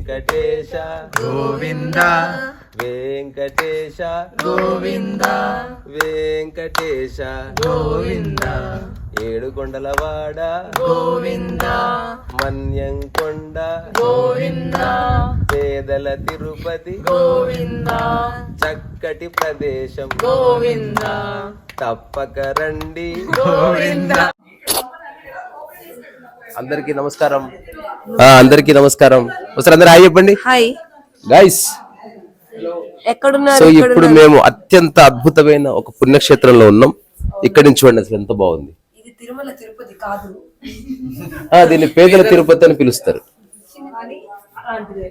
వెంకటేశ. గోవింద. వెంకటేశ. గోవింద. వెంకటేశ. గోవింద. ఏడు కొండలవాడ గోవింద. మన్యంకొండ. గోవింద. పేదల తిరుపతి. గోవింద. చక్కటి ప్రదేశం. గోవింద. తప్పక రండి. గోవింద. అందరికీ నమస్కారం. ఆ, అందరికీ నమస్కారం. ఒకసారి అందరు హాయ్ చెప్పండి. హాయ్. గైస్ ఎక్కడున్నారు సో ఇప్పుడు మేము అత్యంత అద్భుతమైన ఒక పుణ్యక్షేత్రంలో ఉన్నాం. ఇక్కడి నుంచి చూడండి అసలు ఎంత బాగుంది. ఇది తిరుమల తిరుపతి కాదు. ఆ, దీన్ని పేదల తిరుపతి అని పిలుస్తారు.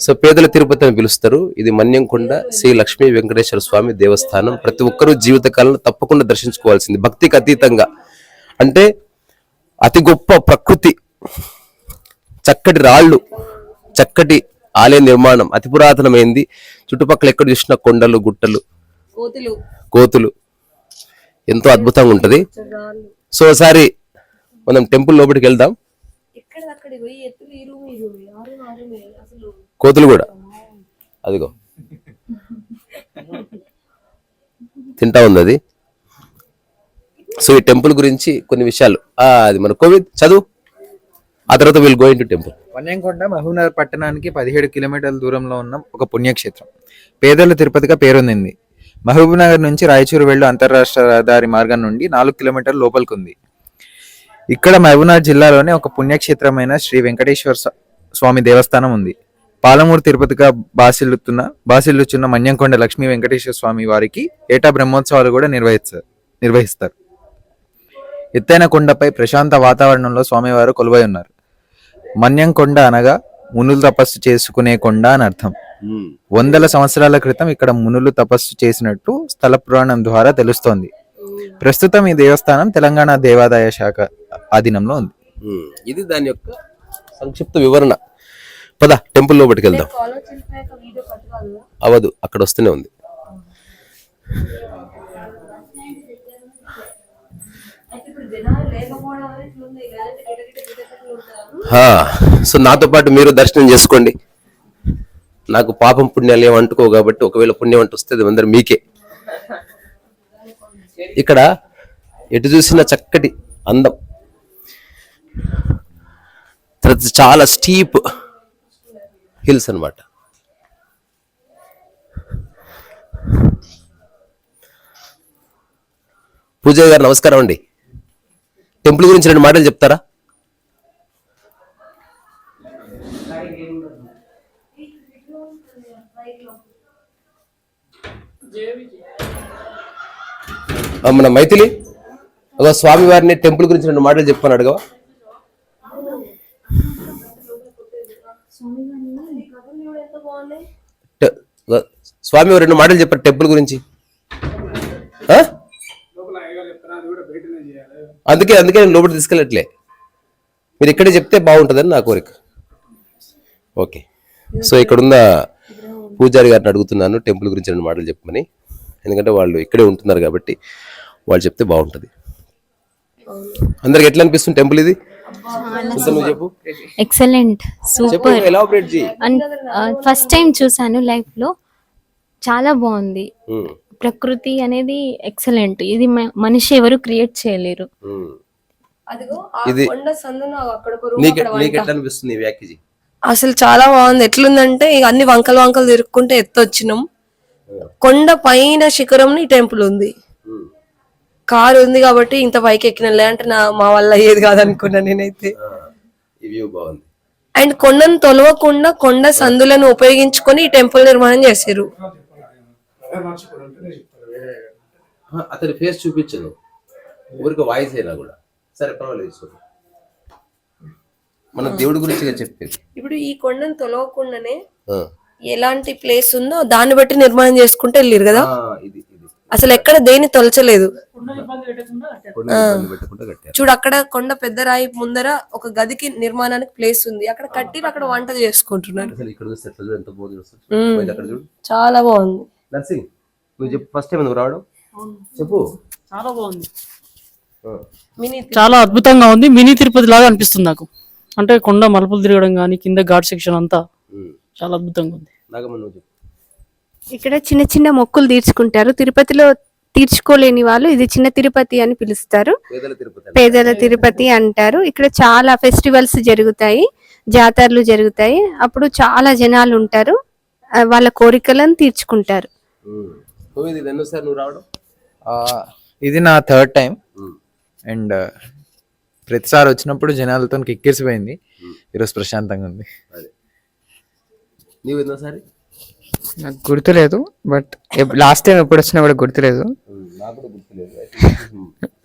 సో పేదల తిరుపతి అని పిలుస్తారు. ఇది మన్యంకొండ శ్రీ లక్ష్మీ వెంకటేశ్వర స్వామి దేవస్థానం. ప్రతి ఒక్కరూ జీవితకాలంలో తప్పకుండా దర్శించుకోవాల్సింది భక్తికి అతీతంగా. అంటే అతి గొప్ప ప్రకృతి చక్కటి రాళ్ళు చక్కటి ఆలయ నిర్మాణం అతి పురాతనమైంది. చుట్టుపక్కల ఎక్కడ చూసినా కొండలు గుట్టలు కోతులు. కోతులు. ఎంతో అద్భుతంగా ఉంటది. సో ఒకసారి మనం టెంపుల్ లోపలికి వెళ్దాం. కోతులు కూడా. అదిగో. తింటా ఉంది అది. సో ఈ టెంపుల్ గురించి కొన్ని విషయాలు. అది మన కోవిడ్ చదువు. ఆ తర్వాత we'll going to temple Manyamkonda Mahabubnagar పట్టణానికి పదిహేడు కిలోమీటర్ల దూరంలో ఉన్న ఒక పుణ్యక్షేత్రం. పేదల తిరుపతిగా పేరొందింది. మహబూబ్నగర్ నుంచి రాయచూరు వెళ్ళు అంతర్రాష్ట్ర రహదారి మార్గం నుండి నాలుగు కిలోమీటర్ల లోపలికి ఉంది ఇక్కడ మహబూబ్నగర్ జిల్లాలోనే ఒక పుణ్యక్షేత్రమైన శ్రీ వెంకటేశ్వర స్వా- స్వామి దేవస్థానం ఉంది. పాలమూరు తిరుపతిగా బాసిల్లుతున్న బాసిల్లుచున్న మన్యంకొండ లక్ష్మీ వెంకటేశ్వర స్వామి వారికి ఏటా బ్రహ్మోత్సవాలు కూడా నిర్వహిస్తారు నిర్వహిస్తారు. ఎత్తైన కొండపై ప్రశాంత వాతావరణంలో స్వామివారు కొలువై ఉన్నారు. మన్యం కొండ అనగా మునులు తపస్సు చేసుకునే కొండ అని అర్థం. వందల సంవత్సరాల క్రితం ఇక్కడ మునులు తపస్సు చేసినట్టు స్థల పురాణం ద్వారా తెలుస్తోంది. ప్రస్తుతం ఈ దేవస్థానం తెలంగాణ దేవాదాయ శాఖ ఆధీనంలో ఉంది. ఇది దాని యొక్క సంక్షిప్త వివరణ. పద టెంపుల్ లోపలికి వెళ్దాం. అవదు అక్కడ వస్తూనే ఉంది. లేకపోవడం సో నాతో పాటు మీరు దర్శనం చేసుకోండి. నాకు పాపం పుణ్యాలు ఏమి అంటుకో కాబట్టి ఒకవేళ పుణ్యం అంటూ వస్తే అది అందరు మీకే. ఇక్కడ ఎటు చూసిన చక్కటి అందం. తర్వాత చాలా స్టీప్ హిల్స్ అన్నమాట. పూజ గారు నమస్కారం అండి. టెంపుల్ గురించి రెండు మాటలు చెప్తారా? మన మైథిలి ఒక స్వామి వారిని టెంపుల్ గురించి రెండు మాటలు చెప్పని అడగవా? స్వామి వారు రెండు మాటలు చెప్పారు టెంపుల్ గురించి? అందుకే అందుకే నేను లోపల తీసుకెళ్ళట్లే. మీరు ఇక్కడే చెప్తే బాగుంటుందని నా కోరిక. ఓకే. సో ఇక్కడున్న పూజారి గారిని అడుగుతున్నాను టెంపుల్ గురించి రెండు మాటలు చెప్పమని. ఎందుకంటే వాళ్ళు ఇక్కడే ఉంటున్నారు కాబట్టి వాళ్ళు చెప్తే బాగుంటుంది. అందరికి ఎట్లా అనిపిస్తుంది టెంపుల్ ఇది? సుల్తాన్ నువ్వు చెప్పు. ఎక్సలెంట్ సూపర్ ఫస్ట్ టైం చూసాను లైఫ్లో. చాలా బాగుంది. ఉమ్, ప్రకృతి అనేది ఎక్సలెంట్ ఇది మ- మనిషి ఎవరు క్రియేట్ చేయలేరు. నీకు నీకు. ఎట్లా అనిపిస్తుంది అసలు చాలా బాగుంది. ఎట్లుందంటే ఇక అన్ని వంకలు వంకలు తిరుక్కుంటే ఎత్తొచ్చినాం. కొండ పైన శిఖరం ఈ టెంపుల్ ఉంది. కారు ఉంది కాబట్టి ఇంత పైకి ఎక్కిన లేదంటే నా మా వల్ల ఏది కాదనుకున్నా నేనైతే. అండ్ కొండను తొలవకుండా కొండ సందులను ఉపయోగించుకొని ఈ టెంపుల్ నిర్మాణం చేశారు అతని ఫేస్ చూపించను. ఊరికి వాయిస్ అయినా కూడా. సరే పర్వాలేదు. మన దేవుడి గురించి చెప్పేది. ఇప్పుడు ఈ కొండను తొలవకుండానే. ఎలాంటి ప్లేస్ ఉందో దాన్ని బట్టి నిర్మాణం చేసుకుంటే వెళ్ళారు కదా? ఆ, ఇది ఇది. అసలు ఎక్కడ దేని తొలచలేదు. చూడు అక్కడ కొండ పెద్ద రాయి ముందర ఒక గదికి నిర్మాణానికి ప్లేస్ ఉంది. అక్కడ కట్టి అక్కడ వంట చేసుకుంటున్నారు. చాలా బాగుంది. నర్సింగ్ నువ్వు చెప్పు ఫస్ట్ టైం నువ్వు రావడం? చెప్పు. చాలా బాగుంది. చాలా అద్భుతంగా ఉంది. మినీ తిరుపతి లాగా అనిపిస్తుంది నాకు. అంటే కొండ మలుపులు తిరగడం కానీ కింద ఘాట్ సెక్షన్ అంతా. చాలా అద్భుతంగా ఉంది. ఇక్కడ చిన్న చిన్న మొక్కులు తీర్చుకుంటారు. తిరుపతిలో తీర్చుకోలేని వాళ్ళు ఇది చిన్న తిరుపతి అని పిలుస్తారు. పేదల తిరుపతి పేదల తిరుపతి అంటారు. ఇక్కడ చాలా ఫెస్టివల్స్ జరుగుతాయి జాతరలు జరుగుతాయి. అప్పుడు చాలా జనాలు ఉంటారు. వాళ్ళ కోరికలను తీర్చుకుంటారు. ఇది ఎన్నోసారి నువ్వు రావడం? ఆ, ఇది నా థర్డ్ టైం. అండ్ ప్రతిసారి వచ్చినప్పుడు జనాలతో కిక్కిరిసిపోయింది. ఈరోజు ప్రశాంతంగా ఉంది. అదే. నీవు ఎన్నోసారి నాకు గుర్తులేదు బట్ లాస్ట్ టైం ఎప్పుడు వచ్చినా కూడా గుర్తులేదు. ఉమ్, నాకు కూడా గుర్తులేదు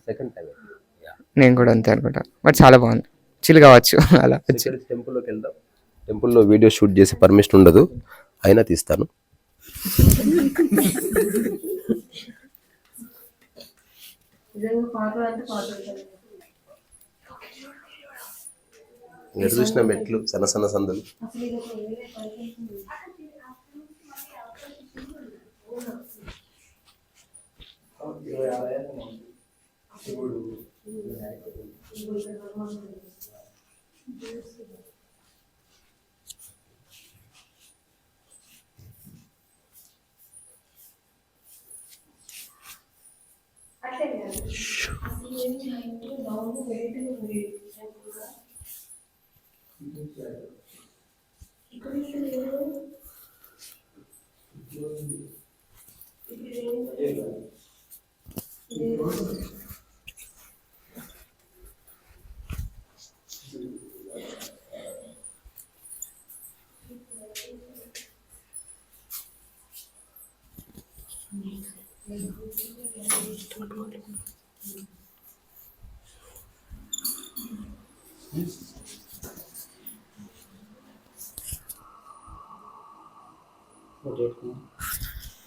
సెకండ్ టైం నేను కూడా అంతే అనుకుంటా. బట్ చాలా బాగుంది. చిల్ కావచ్చు అలా టెంపుల్లోకి వెళ్దాం. టెంపుల్లో వీడియో షూట్ చేసే పర్మిషన్ ఉండదు. అయినా తీస్తాను. ఎటు చూసిన మెట్లు సన్న సన్న సందులు. Thank you.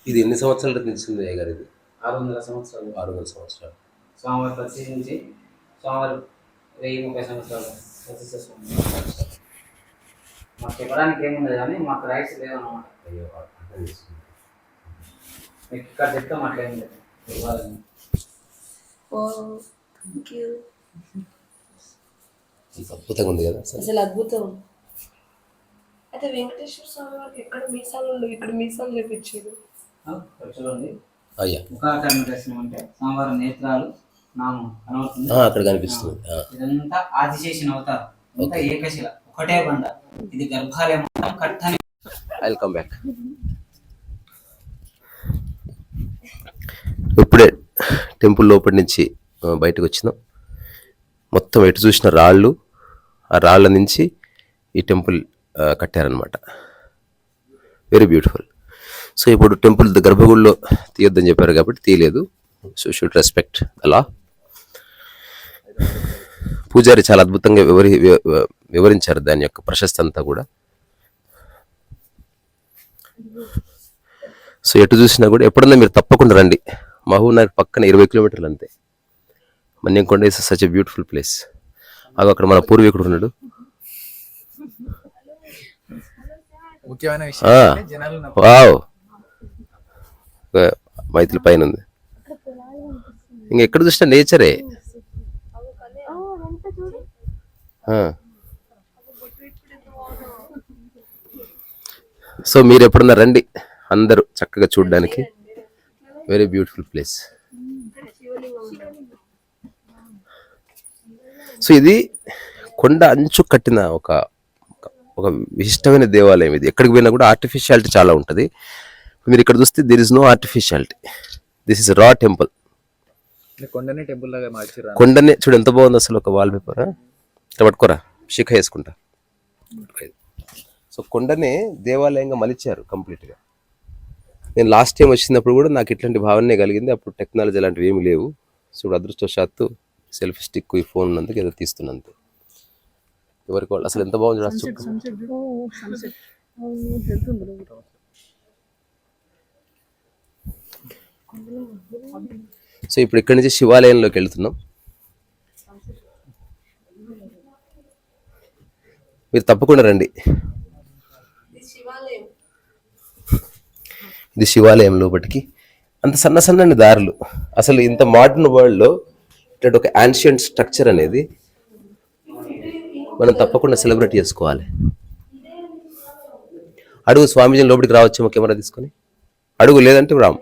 ఇది ఎన్ని సంవత్సరాలు తెలిసింది అయ్య గారు ఇది ఆరు వందల సంవత్సరాలు. ఆరు వందల సంవత్సరాలు స్వామివారి ప్రతిష్ఠించి స్వామివారు వెయ్యి ముప్పై సంవత్సరాలు మాకు చెప్పడానికి ఏముంది కానీ మాకు రైట్స్ లేవన్నమాట. అయ్యో అర్థం చేసుకున్నాను. మీకు ఇక్కడ చెప్తే మాకేం లేదు. ఇవ్వాలని. అద్భుతంగా ఉంది కదా అసలు అసలు అద్భుతం. అయితే వెంకటేశ్వర స్వామి వారికి ఎక్కడ మీసాలు ఉండవు ఇక్కడ మీసాలు చూపించారు చూడండి అయ్యా. ముఖాకరణ దర్శనం అంటే స్వామివారి నేత్రాలు నామం కనబడుతుంది. ఆ, అక్కడ కనిపిస్తుంది. ఆ, ఇదంతా ఆదిశేషన్ అవతారం. అంతా ఏకశిల ఒకటే బండ. ఇది గర్భాలయం మొత్తం కట్టని ఐ కమ్ బ్యాక్ ఇప్పుడే టెంపుల్ లోపటి నుంచి బయటకు వచ్చినాం. మొత్తం ఎటు చూసిన రాళ్ళు ఆ రాళ్ళ నుంచి ఈ టెంపుల్ కట్టారనమాట వెరీ బ్యూటిఫుల్ సో ఇప్పుడు టెంపుల్ గర్భగుడిలో తీయొద్దని చెప్పారు కాబట్టి తీయలేదు. సో షుడ్ రెస్పెక్ట్ అలా పూజారి చాలా అద్భుతంగా వివరి వివరించారు దాని యొక్క ప్రశస్తి అంతా కూడా. సో ఎటు చూసినా కూడా ఎప్పుడన్నా మీరు తప్పకుండా రండి. మహబూబ్నగర్ పక్కన ఇరవై కిలోమీటర్లు అంతే. Manyamkonda is such a beautiful place అవి అక్కడ మన పూర్వీకుడు ఉన్నాడు. ముఖ్యమైన విషయం ఏంటంటే పైన ఉంది. ఇంకా ఎక్కడ చూసినా నేచరే. సో మీరు ఎప్పుడన్నా రండి. అందరూ చక్కగా చూడడానికి. వెరీ బ్యూటిఫుల్ ప్లేస్ సో ఇది కొండ అంచు కట్టిన ఒక ఒక విశిష్టమైన దేవాలయం ఇది. ఎక్కడికి పోయినా కూడా ఆర్టిఫిషియాలిటీ చాలా ఉంటుంది. మీరు ఇక్కడ చూస్తే there is no artificiality this is raw temple కొండనే temple లాగా మార్చిరా కొండనే చూడు ఎంత బాగుంది అసలు ఒక వాల్ పేపర్ ఇట్లా పట్టుకోరా శిఖ వేసుకుంటా. సో కొండనే దేవాలయంగా మలిచారు కంప్లీట్గా నేను లాస్ట్ టైం వచ్చినప్పుడు కూడా నాకు ఇట్లాంటి భావనే కలిగింది. అప్పుడు టెక్నాలజీ అలాంటివి ఏమి లేవు. సో అదృష్టవశాత్తు సెల్ఫీ స్టిక్ ఈ ఫోన్ ఉన్నందుకు ఏదో తీస్తున్నంత. ఎవరికి వాళ్ళు అసలు ఎంత బాగుంది సో ఇప్పుడు ఇక్కడి నుంచి శివాలయంలోకి వెళ్తున్నాం. మీరు తప్పకుండా రండి. ఇది శివాలయం లోపటికి. అంత సన్న సన్నని దారులు. అసలు ఇంత మోడర్న్ వరల్డ్లో ఇట్లాంటి ఒక యాన్షియంట్ స్ట్రక్చర్ అనేది మనం తప్పకుండా సెలబ్రేట్ చేసుకోవాలి. అడుగు స్వామీజీని లోపలికి రావచ్చేమో కెమెరా తీసుకొని. అడుగు లేదంటే రామ్.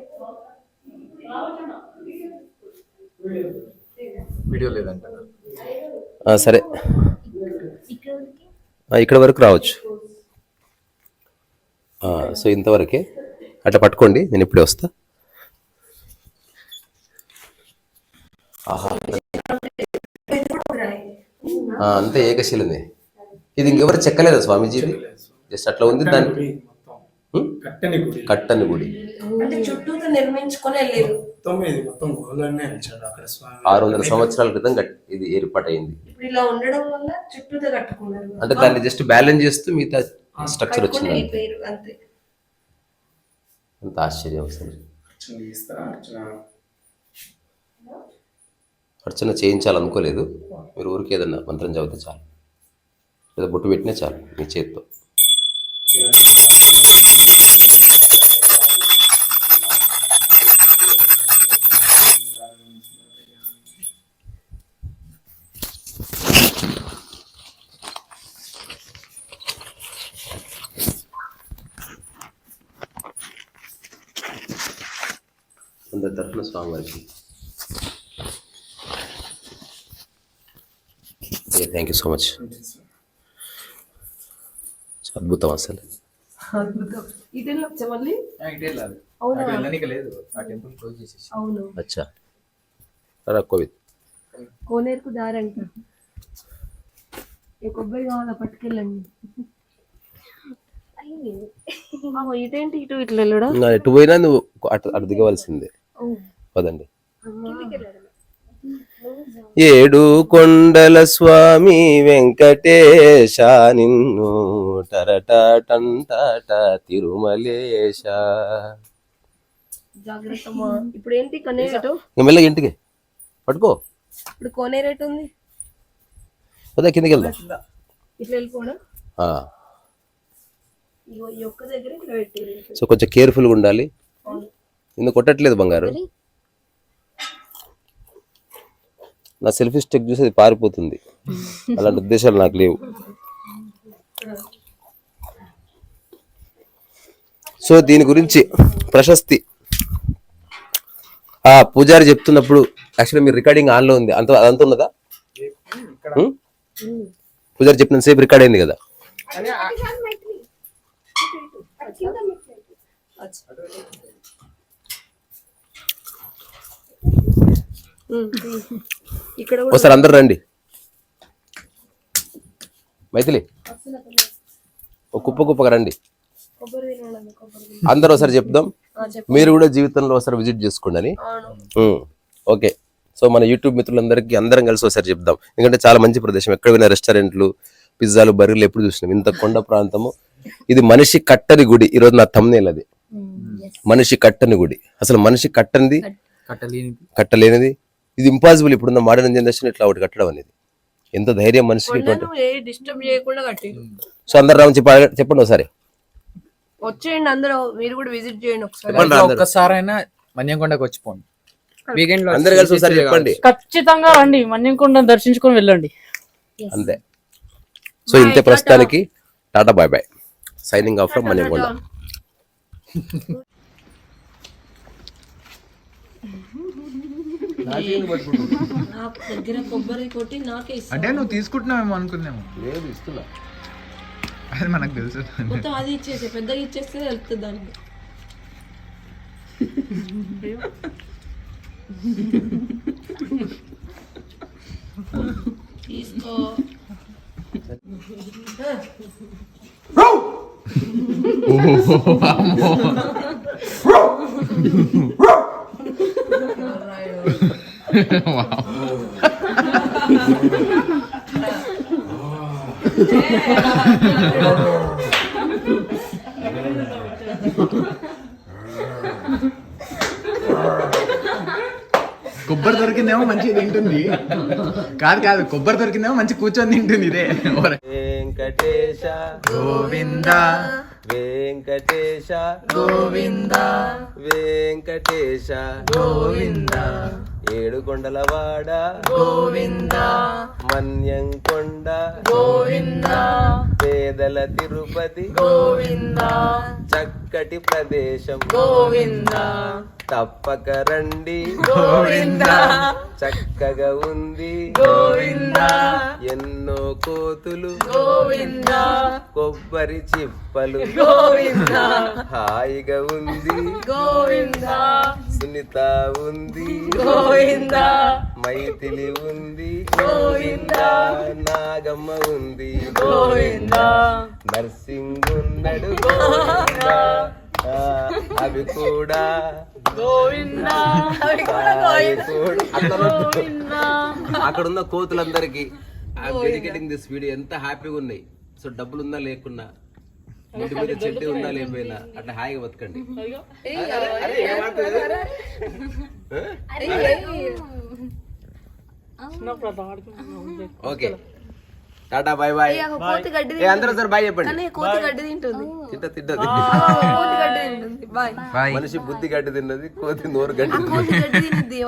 వీడియో లేదంట. సరే. ఇక్కడ వరకు రావచ్చు. సో ఇంతవరకే. అట్లా పట్టుకోండి నేను ఇప్పుడే వస్తా. అంతే ఏకశిలనే ఇది ఇంకెవరు చెక్కలేదా స్వామీజీ జస్ట్ అట్లా ఉంది దాని కట్టని గుడి. అక్కడ స్వామి. ఆరు వందల సంవత్సరాల క్రితం ఇది ఏర్పాటైంది ఇప్పుడు ఇలా ఉండడం వల్ల చుట్టూతో కట్టుకున్నారు. అంటే దాన్ని జస్ట్ బ్యాలెన్స్ చేస్తూ మిగతా స్ట్రక్చర్ వచ్చింది అంతే. ఆశ్చర్యం అసలు. అర్చన చేయించాలనుకోలేదు. మీరు ఊరికి ఏదన్నా మంత్రం చదివితే చాలు. లేదా బొట్టు పెట్టినా చాలు మీ చేతితో. అందరి తరఫున స్వామివారికి థ్యాంక్ యూ సో మచ్ అద్భుతం అసలు. అద్భుతం. వచ్చా మళ్ళీ? ఇటే లేదు. ఆ టెంపుల్ క్లోజ్ చేసేసి. అవును. అచ్చా. రా కోవిద్. కోనేరుకు దారంట. ఏ కొబ్బరి కావాలా పట్టుకెళ్ళండి. ఇదేంటి ఇటు ఇట్లా వెళ్ళడా? ఇంకా ఎటు పోయినా నువ్వు అటు అటు దిగవలసిందే. పదండి. ఏడు కొండల స్వామి వెంకటేశ నిన్ను టరటంటాట తిరుమలేశ. ఇప్పుడు ఏంటి కనేరేటు మెల్లగా ఇంటికి. పట్టుకో. ఇప్పుడు కోనేరేటు ఉంది. పద కిందకి వెళ్దాం. ఇట్లా. వెళ్ళిపోవడం సో కొంచెం కేర్ఫుల్గా ఉండాలి. నిన్ను కొట్టట్లేదు బంగారు. నా సెల్ఫీ స్టిక్ చూసి అది పారిపోతుంది. అలాంటి ఉద్దేశాలు నాకు లేవు. సో దీని గురించి ప్రశస్తి. ఆ పూజారి చెప్తున్నప్పుడు యాక్చువల్లీ మీరు రికార్డింగ్ ఆన్లో ఉంది. అంత అదంతా ఉన్నదా? పూజారి చెప్పినంత సేపు రికార్డ్ అయింది కదా. ఇక్కడ కూడా ఒకసారి అందరు రండి. మైథిలి ఒక కుప్ప కుప్పగా రండి. అందరూ ఒకసారి చెప్దాం. మీరు కూడా జీవితంలో ఒకసారి విజిట్ చేసుకోండి అని. ఓకే. సో మన యూట్యూబ్ మిత్రులందరికీ అందరం కలిసి ఒకసారి చెప్దాం. ఎందుకంటే చాలా మంచి ప్రదేశం. ఎక్కడ పోయినా రెస్టారెంట్లు పిజ్జాలు బర్గర్లు ఎప్పుడు చూసినాం. ఇంత కొండ ప్రాంతము. ఇది మనిషి కట్టని గుడి. ఈరోజు నా తమ్నేల్ అది. మనిషి కట్టని గుడి. అసలు మనిషి కట్టనిది? కట్టలేనిది. కట్టలేనిది? ఇది ఇంపాసిబుల్ ఇప్పుడున్న మోడర్న్ జనరేషన్ ఇట్లా ఒకటి కట్టడం అనేది? ఎంత ధైర్యం మనిషికి ఇటువంటి కొండను ఏ డిస్టర్బ్ చేయకుండా కట్టి సో అందరు చెప్పండి ఒకసారి. వచ్చేయండి అందరూ మీరు కూడా విజిట్ చేయండి ఒకసారి. చెప్పండి రా అందరూ. ఒక్కసారైనా మన్యంకొండకు వచ్చిపోండి వీకెండ్లో అందరు కలిసి ఒకసారి చెప్పండి. ఖచ్చితంగా రండి మన్యంకొండ దర్శించుకొని వెళ్ళండి. అంతే. సో ఇంతే ప్రస్తుతానికి. Tata bye bye signing off from Manikonda నాకు దగ్గర కొబ్బరి కొట్టి నాకే ఇస్తా అంటే నువ్వు తీసుకుంటున్నావేమో అనుకున్నాము లేదు ఇస్తున్నా. అది మనకు తెలుసు. మొత్తం అది ఇచ్చేసి పెద్దగా ఇచ్చేస్తే వెళ్తుంది దానికి. తీసుకో. కొబ్బరి దొరికిందేమో మంచిగా తింటుంది. కాదు కాదు కొబ్బరి దొరికిందేమో మంచి కూర్చొని తింటుంది ఇదే వెంకటేశ. గోవింద. వెంకటేశ. గోవింద. వెంకటేశ. గోవింద. ఏడు కొండలవాడ గోవింద. మన్యంకొండ. గోవింద. పేదల తిరుపతి. గోవింద. చక్కటి ప్రదేశం. గోవింద. తప్పక రండి. గోవింద. చక్కగా ఉంది. గోవింద. ఎన్నో కోతులు. గోవింద. కొబ్బరి చిప్పలు. గోవింద. హాయిగా ఉంది. గోవింద. సునీత ఉంది. గోవింద. మైథిలి ఉంది. గోవింద. నాగమ్మ ఉంది. గోవింద. నర్సింగ్ ఉన్నాడు గోవింద అవి కూడా అక్కడ ఉన్న కోతులందరికి డెడికేటింగ్ దిస్ వీడియో ఎంత హ్యాపీగా ఉన్నాయి. సో డబ్బులు ఉందా లేకున్నా ఇంటి మీద చెట్టు ఉందా లేకపోయినా అట్లా హాయిగా బతకండి? ఓకే. టాటా బాయ్ బాయ్ కోతి గడ్డి అందరూ సార్ బాయ్ చెప్పండి. తింటుంది కోతి గడ్డి తింటుంది. తింట తింటది. కోతి గడ్డి తింటుంది. బాయ్ మనిషి బుద్ధి గడ్డి తిన్నది కోతి నోరు గడ్డి కోతి గడ్డి తినద్ది